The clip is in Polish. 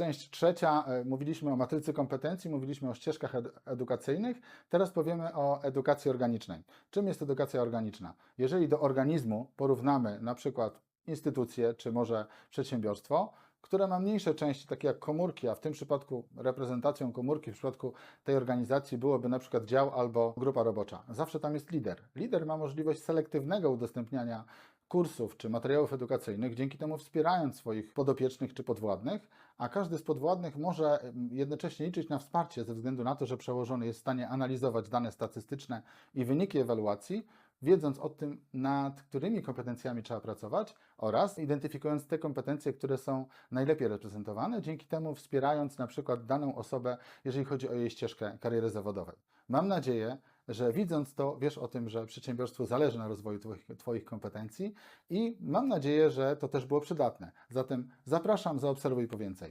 Część trzecia, e, mówiliśmy o matrycy kompetencji, mówiliśmy o ścieżkach ed- edukacyjnych. Teraz powiemy o edukacji organicznej. Czym jest edukacja organiczna? Jeżeli do organizmu porównamy na przykład instytucje czy może przedsiębiorstwo, które ma mniejsze części, takie jak komórki, a w tym przypadku reprezentacją komórki w przypadku tej organizacji byłoby na przykład dział albo grupa robocza. Zawsze tam jest lider. Lider ma możliwość selektywnego udostępniania kursów czy materiałów edukacyjnych, dzięki temu wspierając swoich podopiecznych czy podwładnych, a każdy z podwładnych może em, jednocześnie liczyć na wsparcie ze względu na to, że przełożony jest w stanie analizować dane statystyczne i wyniki ewaluacji, wiedząc o tym, nad którymi kompetencjami trzeba pracować oraz identyfikując te kompetencje, które są najlepiej reprezentowane, dzięki temu wspierając na przykład daną osobę, jeżeli chodzi o jej ścieżkę kariery zawodowej. Mam nadzieję, że widząc to, wiesz o tym, że przedsiębiorstwu zależy na rozwoju twoich, twoich kompetencji i mam nadzieję, że to też było przydatne. Zatem zapraszam, zaobserwuj po więcej.